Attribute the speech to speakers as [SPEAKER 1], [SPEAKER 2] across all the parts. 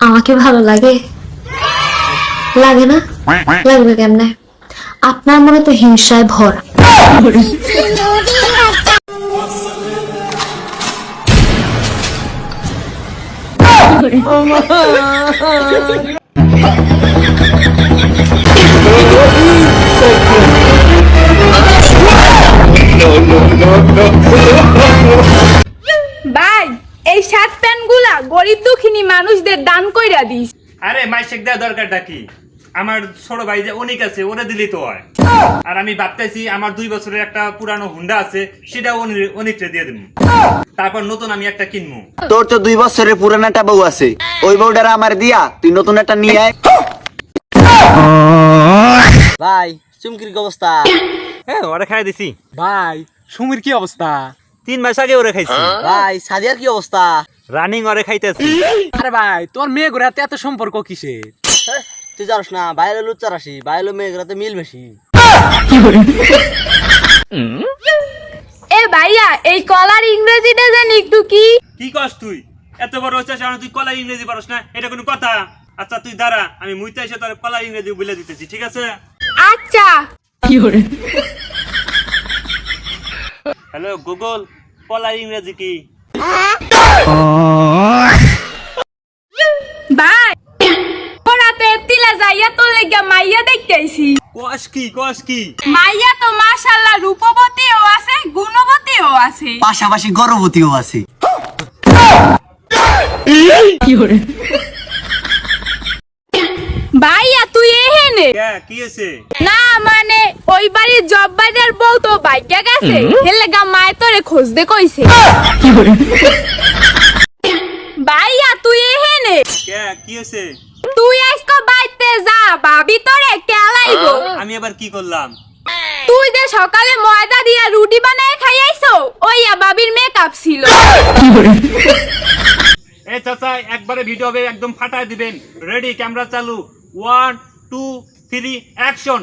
[SPEAKER 1] আমাকে ভালো লাগে? লাগে না? লাগবে কেমনে? আপনার মনে তো হিংসায় ভরা।
[SPEAKER 2] ভাই গরিব দুঃখিনী মানুষদের দান কইরা দিস।
[SPEAKER 3] আরে মাইশেক দেওয়া দরকারটা কি? আমার ছোট ভাই যে অনেক আছে ওরে দিলি তো হয়। আর আমি ভাবতেছি আমার দুই বছরের একটা পুরানো হুন্ডা আছে সেটা অনেকটা দিয়ে দেবো তারপর নতুন আমি একটা কিনবো
[SPEAKER 4] তোর তো দুই বছরের পুরান একটা বউ আছে। ওই বউটার আমার দিয়া তুই নতুন একটা নিয়ে আয়।
[SPEAKER 5] ভাই চুমকির কি অবস্থা?
[SPEAKER 3] হ্যাঁ ওরা খাই দিছি।
[SPEAKER 6] ভাই সুমির কি অবস্থা?
[SPEAKER 3] তিন মাস আগে ওরে খাইছি।
[SPEAKER 5] ভাই সাদিয়ার কি অবস্থা?
[SPEAKER 3] রানিং ওরে খাইতেছি।
[SPEAKER 6] আরে ভাই তোর মেয়ে ঘোরাতে এত সম্পর্ক
[SPEAKER 5] হ্যাঁ, তুই জানিস না বাইরে লুচ্চার আসি বাইরে মেয়েগুলাতে মিল বেশি।
[SPEAKER 2] এ ভাইয়া এই কলার ইংরেজিটা জানি একটু কি?
[SPEAKER 3] কি কস তুই? এত বড় হচ্ছে আর তুই কলা ইংরেজি পারস না? এটা কোনো কথা? আচ্ছা তুই দাঁড়া আমি মুইতে এসে তোর কলা ইংরেজি বলে দিতেছি ঠিক আছে?
[SPEAKER 2] আচ্ছা।
[SPEAKER 3] কি হ্যালো গুগল। কলা ইংরেজি কি?
[SPEAKER 2] ভাই ওরাতে তিলা যাইয়া তোর লেগা মাইয়া দেখতেছি
[SPEAKER 3] কস কি কস কি?
[SPEAKER 2] মাইয়া তো মাশাআল্লাহ রূপবতীও আছে গুণবতীও আছে।
[SPEAKER 4] পাশাপাশি গর্ভবতীও আছে।
[SPEAKER 2] ভাইয়া তুই এহেনে
[SPEAKER 3] কে কি আছে
[SPEAKER 2] মানে ওই বাড়ির জব বাজার বউ তো বাইকে গেছে। হেলে গা মায় তোরে খুঁজতে কইছে। ভাইয়া তুই এহেনে
[SPEAKER 3] কে? কি আছে
[SPEAKER 2] তুই আজকে বাইতে যা ভাবি তোরে কেলাইবো।
[SPEAKER 3] আমি আবার কি করলাম?
[SPEAKER 2] তুই যে সকালে ময়দা দিয়া রুটি বানায় খাইয়াইছো ওইয়া বাবির মেকআপ ছিল।
[SPEAKER 3] এই চাচা একবারে ভিডিও হবে একদম ফাটায় দিবেন। রেডি ক্যামেরা চালু। ওয়ান টু থ্রি অ্যাকশন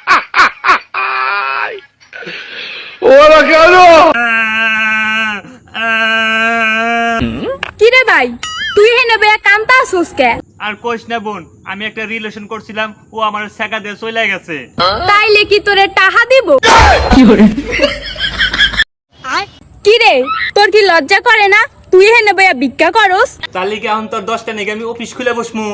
[SPEAKER 2] ভাই তুই হেনে বেয়া কান্তা আসুস কে?
[SPEAKER 3] আর কোশ না বোন আমি একটা রিলেশন করছিলাম ও আমার সেকা দিয়ে চলে গেছে।
[SPEAKER 2] তাইলে কি তোরে টাহা দিব? কিরে তোর কি লজ্জা করে না? তুই হেনে বেয়া ভিক্ষা করস?
[SPEAKER 3] তালিকা এখন তোর দশটা নাকি আমি অফিস খুলে বসমু?